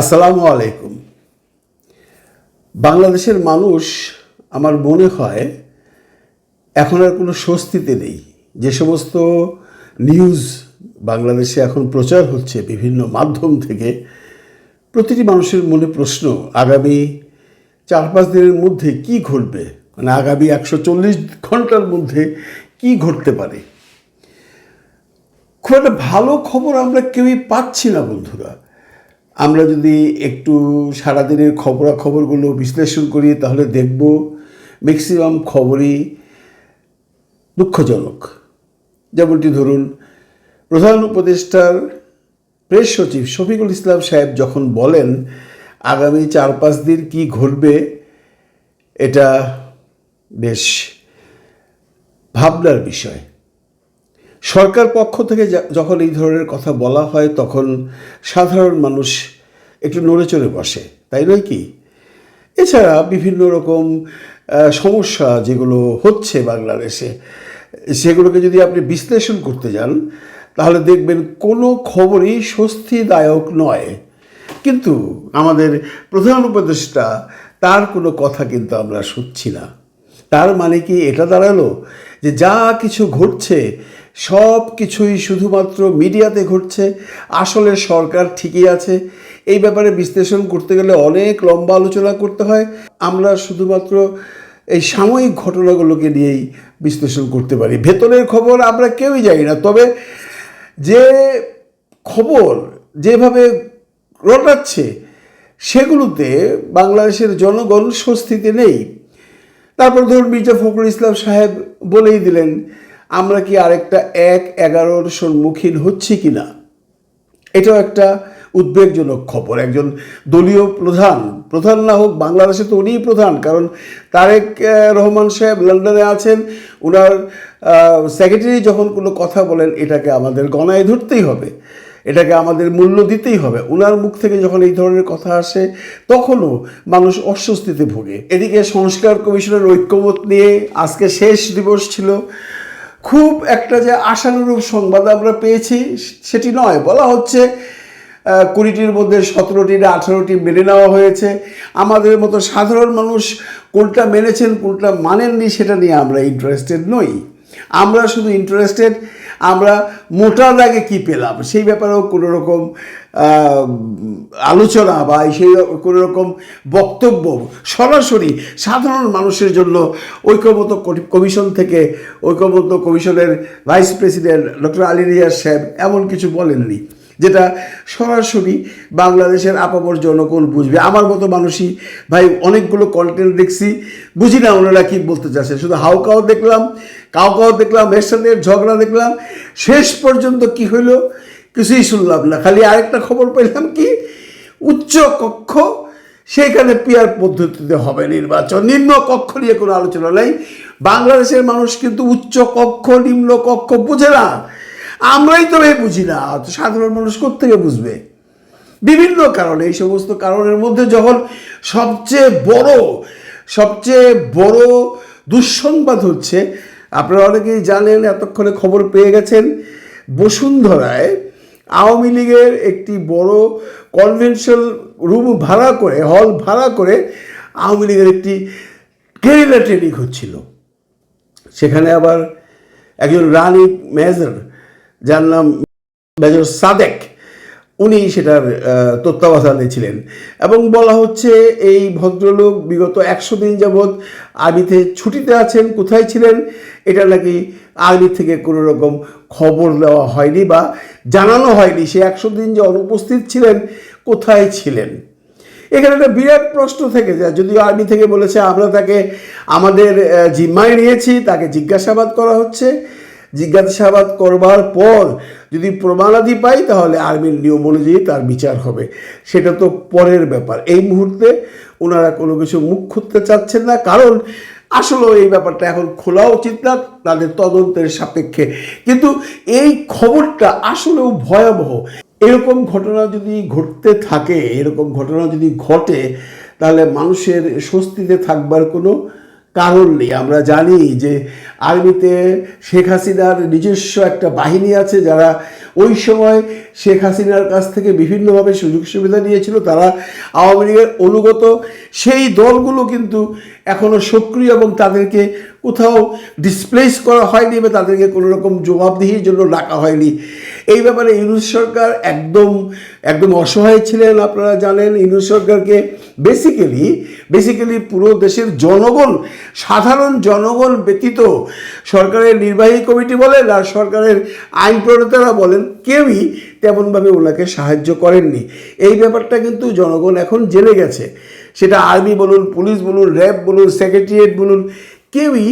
আসসালামু আলাইকুম। বাংলাদেশের মানুষ, আমার মনে হয়, এখন আর কোনো স্বস্তিতে নেই। যে সমস্ত নিউজ বাংলাদেশে এখন প্রচার হচ্ছে বিভিন্ন মাধ্যম থেকে, প্রতিটি মানুষের মনে প্রশ্ন, আগামী চার পাঁচ দিনের মধ্যে কি ঘটবে? মানে আগামী একশো চল্লিশ ঘণ্টার মধ্যে কি ঘটতে পারে? খুব একটা ভালো খবর আমরা কেউই পাচ্ছি না, বন্ধুরা। আমরা যদি একটু সারাদিনের খবরাখবরগুলো বিশ্লেষণ করি, তাহলে দেখব ম্যাক্সিমাম খবরই দুঃখজনক। যেমনটি ধরুন, প্রধান উপদেষ্টার প্রেস সচিব শফিকুল ইসলাম সাহেব যখন বলেন, আগামী চার পাঁচ দিন কী ঘটবে, এটা বেশ ভাবনার বিষয়। সরকার পক্ষ থেকে যখন এই ধরনের কথা বলা হয়, তখন সাধারণ মানুষ একটু নড়ে চড়ে বসে, তাই নয় কি? এছাড়া বিভিন্ন রকম সমস্যা যেগুলো হচ্ছে বাংলাদেশে, সেগুলোকে যদি আপনি বিশ্লেষণ করতে যান, তাহলে দেখবেন কোনো খবরই স্বস্তিদায়ক নয়। কিন্তু আমাদের প্রধান উপদেষ্টা, তার কোনো কথা কিন্তু আমরা শুনছি না। তার মানে কি এটা দাঁড়াল? যে যা কিছু ঘটছে সব কিছুই শুধুমাত্র মিডিয়াতে ঘটছে, আসলে সরকার ঠিকই আছে। এই ব্যাপারে বিশ্লেষণ করতে গেলে অনেক লম্বা আলোচনা করতে হয়। আমরা শুধুমাত্র এই সাময়িক ঘটনাগুলোকে নিয়েই বিশ্লেষণ করতে পারি। ভেতরের খবর আমরা কেউই জানি না, তবে যে খবর যেভাবে রটাচ্ছে, সেগুলোতে বাংলাদেশের জনগণ স্বস্তিতে নেই। তারপর ধরুন মির্জা ফখরুল ইসলাম সাহেব বলেই দিলেন আমরা কি আরেকটা এক এগারোর সম্মুখীন হচ্ছি কি না এটাও একটা উদ্বেগজনক খবর। একজন দলীয় প্রধান প্রধান না হোক, বাংলাদেশে তো উনিই প্রধান, কারণ তারেক রহমান সাহেব লন্ডনে আছেন। ওনার সেক্রেটারি যখন কোনো কথা বলেন, এটাকে আমাদের গণায় ধরতেই হবে। এটাকে আমাদের মূল্য দিতেই হবে। ওনার মুখ থেকে যখন এই ধরনের কথা আসে, তখনও মানুষ অস্বস্তিতে ভোগে। এদিকে সংস্কার কমিশনের ঐক্যমত নিয়ে আজকে শেষ দিবস ছিল। খুব একটা যে আশানুরূপ সংবাদ আমরা পেয়েছি, সেটি নয়। বলা হচ্ছে কুড়িটির মধ্যে সতেরোটি না আঠারোটি মেনে নেওয়া হয়েছে। আমাদের মতো সাধারণ মানুষ কোনটা মেনেছেন, কোনটা মানেননি, সেটা নিয়ে আমরা ইন্টারেস্টেড নই। আমরা শুধু ইন্টারেস্টেড আমরা মোটা দাগে কি পেলাম? সেই ব্যাপারেও কোনো রকম আলোচনা বা সেই কোনো রকম বক্তব্য সরাসরি সাধারণ মানুষের জন্য ঐক্যমত কমিশন থেকে ঐক্যমত কমিশনের vice president doctor Ali Riaz সাহেব এমন কিছু বলেননি, যেটা সরাসরি বাংলাদেশের আপামর জনগণ বুঝবে। আমার মতো মানুষই ভাই অনেকগুলো কন্টেন্ট দেখছি, বুঝি না ওনারা কী বলতে চাচ্ছে শুধু হাউ কাউ দেখলাম, কাউ কাউ দেখলাম এর সাথে ঝগড়া দেখলাম, শেষ পর্যন্ত কি হইল? কিছুই শুনলাম না। খালি আরেকটা খবর পেলাম কি, উচ্চ কক্ষ, সেখানে পিয়ার পদ্ধতিতে হবে নির্বাচন। নিম্ন কক্ষ নিয়ে কোনো আলোচনা নেই। বাংলাদেশের মানুষ কিন্তু উচ্চ কক্ষ, নিম্ন কক্ষ বুঝে না। আমরাই তো ভাই বুঝি না সাধারণ মানুষ কোথেকে বুঝবে? বিভিন্ন কারণে, এই সমস্ত কারণের মধ্যে যখন সবচেয়ে বড় সবচেয়ে বড় দুঃসংবাদ হচ্ছে, আপনারা অনেকেই জানেন, এতক্ষণে খবর পেয়ে গেছেন, বসুন্ধরায় আওয়ামী লীগের একটি বড় কনভেনশন রুম ভাড়া করে হল ভাড়া করে আওয়ামী লীগের একটি গেরিলা ট্রেনিং হচ্ছিল। সেখানে আবার একজন রানী মেজর, যার নাম মেজর সাদেক উনি সেটার তত্ত্বাবধানে ছিলেন। এবং বলা হচ্ছে এই ভদ্রলোক বিগত একশো দিন যাবৎ আর্মিতে ছুটিতে আছেন, কোথায় ছিলেন, এটা নাকি আর্মি থেকে কোনো রকম খবর দেওয়া হয়নি বা জানানো হয়নি সে একশো দিন যে অনুপস্থিত ছিলেন, কোথায় ছিলেন? এখানে একটা বিরাট প্রশ্ন থেকে যায়, যদিও আর্মি থেকে বলেছে, আমরা তাকে, আমাদের জিম্মায় নিয়েছি, তাকে জিজ্ঞাসাবাদ করা হচ্ছে। জিজ্ঞাসাবাদ করবার পর যদি প্রমাণাদি পাই, তাহলে আর্মির নিয়ম অনুযায়ী তার বিচার হবে। সেটা তো পরের ব্যাপার। এই মুহূর্তে ওনারা কোনো কিছু মুখ খুঁজতে চাচ্ছেন না, কারণ আসলে এই ব্যাপারটা এখন খোলা উচিত না, তাদের তদন্তের সাপেক্ষে। কিন্তু এই খবরটা আসলেও ভয়াবহ। এরকম ঘটনা যদি ঘটতে থাকে, এরকম ঘটনা যদি ঘটে, তাহলে মানুষের স্বস্তিতে থাকবার কোনো কারণ নেই। আমরা জানি যে আর্মিতে শেখ হাসিনার নিজস্ব একটা বাহিনী আছে যারা ওই সময় শেখ হাসিনার কাছ থেকে বিভিন্নভাবে সুযোগ সুবিধা নিয়েছিল। তারা আওয়ামী লীগের অনুগত। সেই দলগুলো কিন্তু এখনও সক্রিয় এবং তাদেরকে কোথাও ডিসপ্লেস করা হয়নি বা তাদেরকে কোনো রকম জবাবদিহির জন্য ডাকা হয়নি। এই ব্যাপারে ইউনুস সরকার একদম একদম অসহায় ছিলেন আপনারা জানেন। ইউনুস সরকারকে বেসিক্যালি বেসিক্যালি পুরো দেশের জনগণ, সাধারণ জনগণ ব্যতীত সরকারের নির্বাহী কমিটি বলেন আর সরকারের আইন প্রণেতারা বলেন কেউই তেমনভাবে ওনাকে সাহায্য করেননি। এই ব্যাপারটা কিন্তু জনগণ এখন জেনে গেছে। সেটা আর্মি বলুন, পুলিশ বলুন, র্যাব বলুন সেক্রেটারিয়েট বলুন কেউই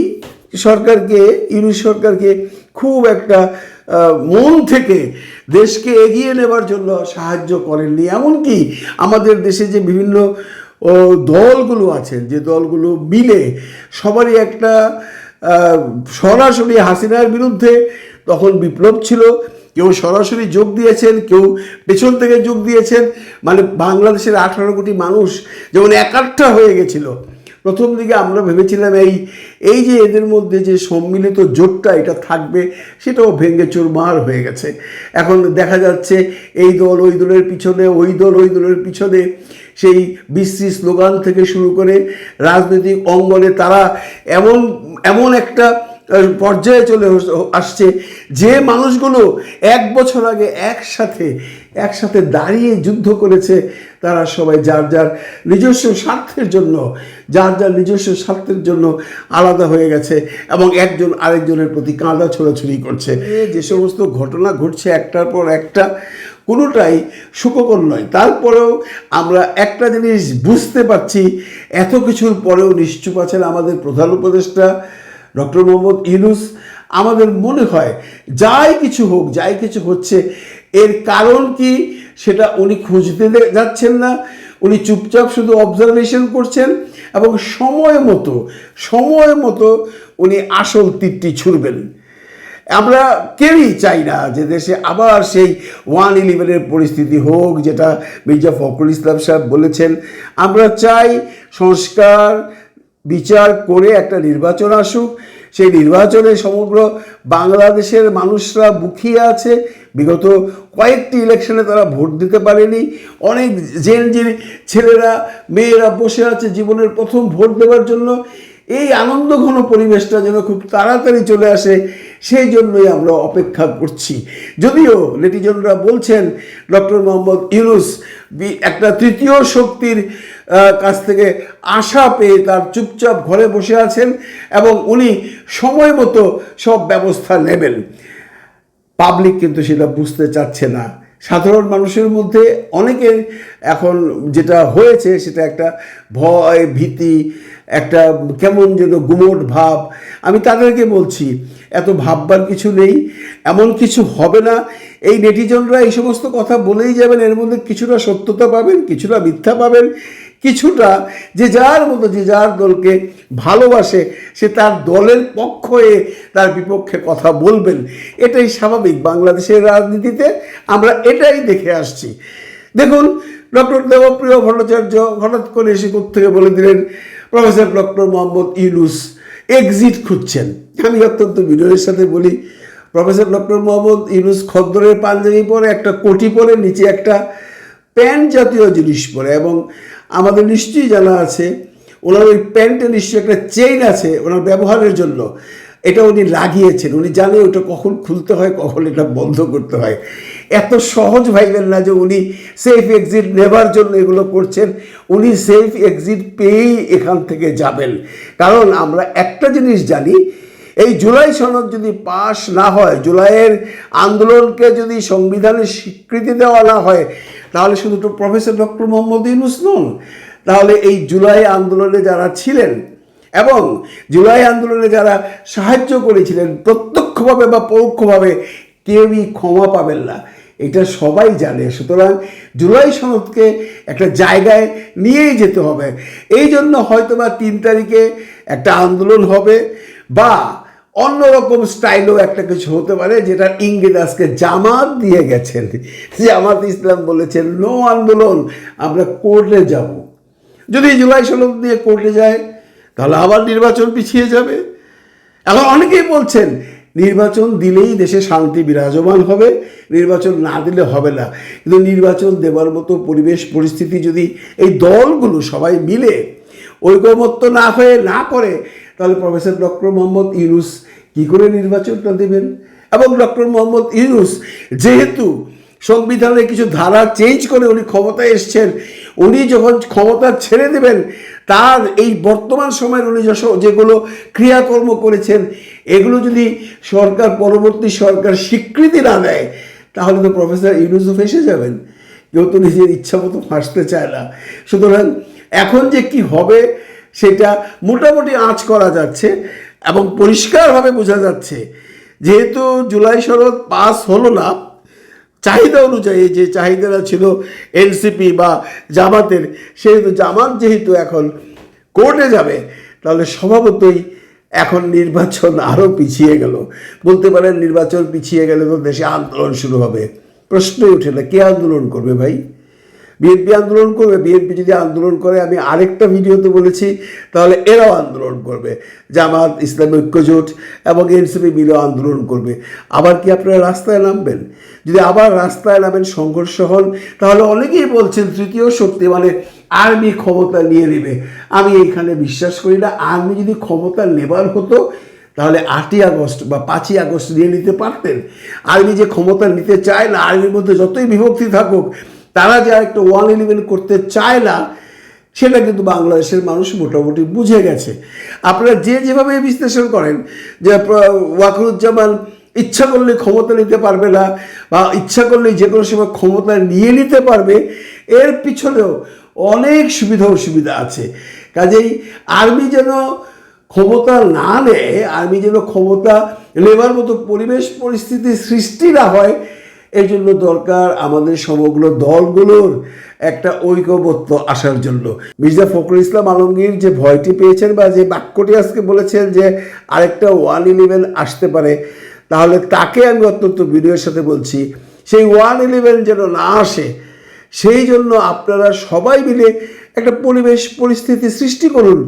সরকারকে ইউনিশ সরকারকে খুব একটা মন থেকে দেশকে এগিয়ে নেবার জন্য সাহায্য করেননি। এমনকি আমাদের দেশে যে বিভিন্ন দলগুলো আছে যে দলগুলো মিলে সবারই একটা সরাসরি হাসিনার বিরুদ্ধে তখন বিপ্লব ছিল। কেউ সরাসরি যোগ দিয়েছেন, কেউ পেছন থেকে যোগ দিয়েছেন। মানে বাংলাদেশের আঠারো কোটি মানুষ যেমন একাট্টা হয়ে গেছিল প্রথম দিকে আমরা ভেবেছিলাম এই এই যে এদের মধ্যে যে সম্মিলিত জোটটা এটা থাকবে, সেটাও ভেঙে চুরমার হয়ে গেছে। এখন দেখা যাচ্ছে এই দল ওই দলের পিছনে, ওই দল ওই দলের পিছনে, সেই বিশ্রী স্লোগান থেকে শুরু করে রাজনৈতিক অঙ্গনে তারা এমন এমন একটা পর্যায়ে চলে আসছে যে মানুষগুলো এক বছর আগে একসাথে একসাথে দাঁড়িয়ে যুদ্ধ করেছে তারা সবাই যার যার নিজস্ব স্বার্থের জন্য যার যার নিজস্ব স্বার্থের জন্য আলাদা হয়ে গেছে এবং একজন আরেকজনের প্রতি কাঁদা ছোড়াছুড়ি করছে। যে সমস্ত ঘটনা ঘটছে একটার পর একটা কোনোটাই সুখকর নয়। তারপরেও আমরা একটা জিনিস বুঝতে পারছি এত কিছুর পরেও নিশ্চুপ আছেন আমাদের প্রধান উপদেষ্টা ডক্টর মোহাম্মদ ইউনুস, আমাদের মনে হয় যাই কিছু হোক, যাই কিছু হচ্ছে, এর কারণ কি সেটা উনি খুঁজতে যাচ্ছেন না। উনি চুপচাপ শুধু অবজারভেশন করছেন এবং সময় মতো সময় মতো উনি আসল তীরটি ছুড়বেন। আমরা কেউই চাই না যে দেশে আবার সেই ওয়ান ইলেভেনের পরিস্থিতি হোক, যেটা মির্জা ফখরুল ইসলাম সাহেব বলেছেন। আমরা চাই সংস্কার বিচার করে একটা নির্বাচন আসুক। সেই নির্বাচনে সমগ্র বাংলাদেশের মানুষরা মুখিয়ে আছে। বিগত কয়েকটি ইলেকশনে তারা ভোট দিতে পারেনি। অনেক জেন যে ছেলেরা, মেয়েরা বসে আছে জীবনের প্রথম ভোট দেওয়ার জন্য। এই আনন্দ ঘন পরিবেশটা যেন খুব তাড়াতাড়ি চলে আসে, সেই জন্যই আমরা অপেক্ষা করছি। যদিও নেটিজনরা বলছেন, ডক্টর মোহাম্মদ ইউনুস একটা তৃতীয় শক্তির কাছ থেকে আশা পেয়ে তার চুপচাপ ঘরে বসে আছেন এবং উনি সময় মতো সব ব্যবস্থা নেবেন। পাবলিক কিন্তু সেটা বুঝতে চাচ্ছে না। সাধারণ মানুষের মধ্যে অনেকের এখন যেটা হয়েছে সেটা একটা ভয়, ভীতি একটা কেমন যেন গুমট ভাব। আমি তাদেরকে বলছি, এত ভাববার কিছু নেই, এমন কিছু হবে না। এই নেটিজনরা এই সমস্ত কথা বলেই যাবেন, এর মধ্যে কিছুটা সত্যতা পাবেন, কিছুটা মিথ্যা পাবেন, কিছুটা যে যার মতো, যে যার দলকে ভালোবাসে, সে তার দলের পক্ষ হয়ে তার বিপক্ষে কথা বলবেন। এটাই স্বাভাবিক বাংলাদেশের রাজনীতিতে। আমরা এটাই দেখে আসছি। দেখুন, ডক্টর দেবপ্রিয় ভট্টাচার্য হঠাৎ করে এসে থেকে বলে দিলেন professor doctor Mohammad Yunus exit খুঁজছেন। আমি অত্যন্ত বিনয়ের সাথে বলি, প্রফেসর ডক্টর মোহাম্মদ ইউনুস খদ্দরের পাঞ্জাবি পরে, একটা কোটি পরে, নিচে একটা প্যান্ট জাতীয় জিনিস পরে এবং আমাদের নিশ্চয়ই জানা আছে, ওনার ওই প্যান্টে নিশ্চয়ই একটা চেইন আছে ওনার ব্যবহারের জন্য। এটা উনি লাগিয়েছেন উনি জানে ওটা কখন খুলতে হয়, কখন এটা বন্ধ করতে হয়। এত সহজ ভাইবেন না যে উনি সেফ এক্সিট নেবার জন্য এগুলো করছেন। উনি সেফ এক্সিট পেয়েই এখান থেকে যাবেন। কারণ আমরা একটা জিনিস জানি, এই জুলাই সনদ যদি পাশ না হয়, জুলাইয়ের আন্দোলনকে যদি সংবিধানের স্বীকৃতি দেওয়া না হয়, তাহলে শুধু তো প্রফেসর ডক্টর মোহাম্মদ ইউনুস নন। তাহলে এই জুলাই আন্দোলনে যারা ছিলেন এবং জুলাই আন্দোলনে যারা সাহায্য করেছিলেন, প্রত্যক্ষভাবে বা পরোক্ষভাবে কেউই ক্ষমা পাবেন না। এটা সবাই জানে। সুতরাং জুলাই সনদকে একটা জায়গায় নিয়েই যেতে হবে। এই জন্য হয়তো বা তিন তারিখে একটা আন্দোলন হবে বা অন্যরকম স্টাইলও একটা কিছু হতে পারে যেটা ইঙ্গিত আজকে জামাত দিয়ে গেছেন। জামাত ইসলাম বলেছেন, নো আন্দোলন, আমরা কোর্টে যাব। যদি জুলাই সনদ নিয়ে কোর্টে যায়, তাহলে আবার নির্বাচন পিছিয়ে যাবে। এখন অনেকেই বলছেন নির্বাচন দিলেই দেশে শান্তি বিরাজমান হবে, নির্বাচন না দিলে হবে না। কিন্তু নির্বাচন দেওয়ার মতো পরিবেশ, পরিস্থিতি যদি এই দলগুলো সবাই মিলে ঐকমত্য না হয়ে না করে তাহলে প্রফেসর ডক্টর মোহাম্মদ ইউনুস কী করে নির্বাচনটা দেবেন? এবং ডক্টর মোহাম্মদ ইউনুস যেহেতু সংবিধানের কিছু ধারা চেঞ্জ করে উনি ক্ষমতায় এসছেন, উনি যখন ক্ষমতা ছেড়ে দেবেন তার এই বর্তমান সময়ের উনি যেগুলো ক্রিয়াকর্ম করেছেন, এগুলো যদি সরকার, পরবর্তী সরকার স্বীকৃতি না দেয়, তাহলে তো প্রফেসর ইউনুসও ফেসে যাবেন। কেউ তো নিজের ইচ্ছা মতো ফাঁসতে চায় না। সুতরাং এখন যে কি হবে, সেটা মোটামুটি আঁচ করা যাচ্ছে এবং পরিষ্কারভাবে বোঝা যাচ্ছে। যেহেতু জুলাই শরৎ পাস হলো না চাহিদা অনুযায়ী যে চাহিদাটা ছিল এনসিপি বা জামাতের সেহেতু জামাত যেহেতু এখন কোর্টে যাবে, তাহলে স্বভাবতই এখন নির্বাচন আরও পিছিয়ে গেল। বলতে পারেন নির্বাচন পিছিয়ে গেলে তো দেশে আন্দোলন শুরু হবে। প্রশ্নই উঠে না, কে আন্দোলন করবে ভাই? বিএনপি আন্দোলন করবে, বিএনপি যদি আন্দোলন করে, আমি আরেকটা ভিডিওতে বলেছি, তাহলে এরাও আন্দোলন করবে। জামাত, ইসলামী ঐক্যজোট এবং এনসিপি মিলেও আন্দোলন করবে। আবার কি আপনারা রাস্তায় নামবেন? যদি আবার রাস্তায় নামেন, সংঘর্ষ হন, তাহলে অনেকেই বলছেন তৃতীয় শক্তি মানে আর্মি ক্ষমতা নিয়ে নেবে। আমি এইখানে বিশ্বাস করি না, আর্মি যদি ক্ষমতা নেবার হতো, তাহলে আটই আগস্ট বা পাঁচই আগস্ট নিয়ে নিতে পারতেন। আর্মি যে ক্ষমতা নিতে চায় না, আর্মির মধ্যে যতই বিভক্তি থাকুক তারা যে একটা ওয়ান ইলেভেন করতে চায় না সেটা কিন্তু বাংলাদেশের মানুষ মোটামুটি বুঝে গেছে। আপনারা যে যেভাবে বিশ্লেষণ করেন যে ওয়াকরুজ্জামান ইচ্ছা করলে ক্ষমতা নিতে পারবে না বা ইচ্ছা করলে যে কোনো সময় ক্ষমতা নিয়ে নিতে পারবে, এর পিছনেও অনেক সুবিধা অসুবিধা আছে। কাজেই আর্মি যেন ক্ষমতা না নেয়, আর্মি যেন ক্ষমতা নেবার মতো পরিবেশ পরিস্থিতি সৃষ্টি না হয় এই জন্য দরকার আমাদের সমগ্র দলগুলোর একটা ঐক্যবদ্ধ আসার জন্য। মির্জা ফখরুল ইসলাম আলমগীর যে ভয়টি পেয়েছেন বা যে বাক্যটি আজকে বলেছেন যে আরেকটা ওয়ান ইলেভেন আসতে পারে, তাহলে তাকে আমি অত্যন্ত বিনয়ের সাথে বলছি, সেই ওয়ান ইলেভেন যেন না আসে, সেই জন্য আপনারা সবাই মিলে একটা পরিবেশ, পরিস্থিতি সৃষ্টি করুন,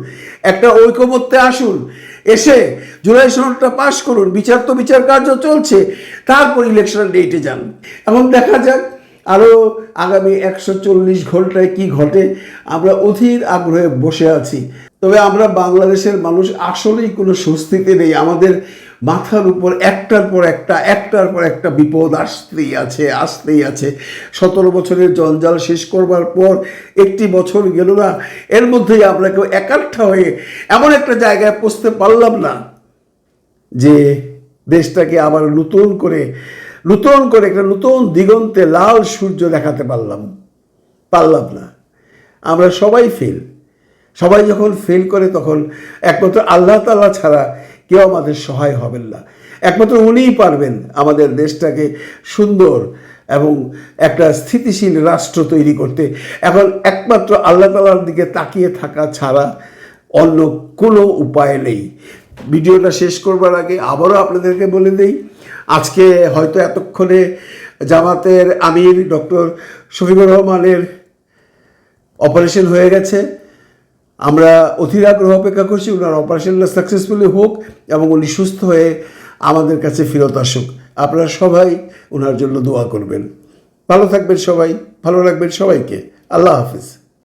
একটা ঐকমত্যে আসুন এসে জুলাই সনদটা পাশ করুন, বিচার তো বিচার কার্য চলছে, তারপর ইলেকশন ডেটে যান। এখন দেখা যাক আরও আগামী একশো চল্লিশ ঘন্টায় কি ঘটে। আমরা অধীর আগ্রহে বসে আছি। তবে আমরা বাংলাদেশের মানুষ আসলেই কোনো স্বস্তিতে নেই। আমাদের মাথার উপর একটার পর একটা, একটার পর একটা বিপদ আসতেই আছে আসতেই আছে। সতেরো বছরের জঞ্জাল শেষ করবার পর একটি বছর গেল না, এর মধ্যেই আমরা কেউ একাঠা হয়ে এমন একটা জায়গায় পৌঁছতে পারলাম না যে দেশটাকে আবার নতুন করে নতুন করে একটা নতুন দিগন্তে লাল সূর্য দেখাতে পারলাম পারলাম না। আমরা সবাই ফেল সবাই যখন ফেল করে তখন একমাত্র আল্লাহ তাআলা ছাড়া কেউ আমাদের সহায় হবেন না। একমাত্র উনিই পারবেন আমাদের দেশটাকে সুন্দর এবং একটা স্থিতিশীল রাষ্ট্র তৈরি করতে। এখন একমাত্র আল্লাহ তালার দিকে তাকিয়ে থাকা ছাড়া অন্য কোনো উপায় নেই। ভিডিওটা শেষ করবার আগে আবারও আপনাদেরকে বলে দেই, আজকে হয়তো এতক্ষণে জামাতের আমির ডক্টর শফিকুর রহমানের অপারেশন হয়ে গেছে। আমরা অধীর আগ্রহ অপেক্ষা করছি, ওনার অপারেশনটা সাকসেসফুলি হোক এবং উনি সুস্থ হয়ে আমাদের কাছে ফেরত আসুক। আপনারা সবাই ওনার জন্য দোয়া করবেন। ভালো থাকবেন সবাই, ভালো রাখবেন সবাইকে। আল্লাহ হাফিজ।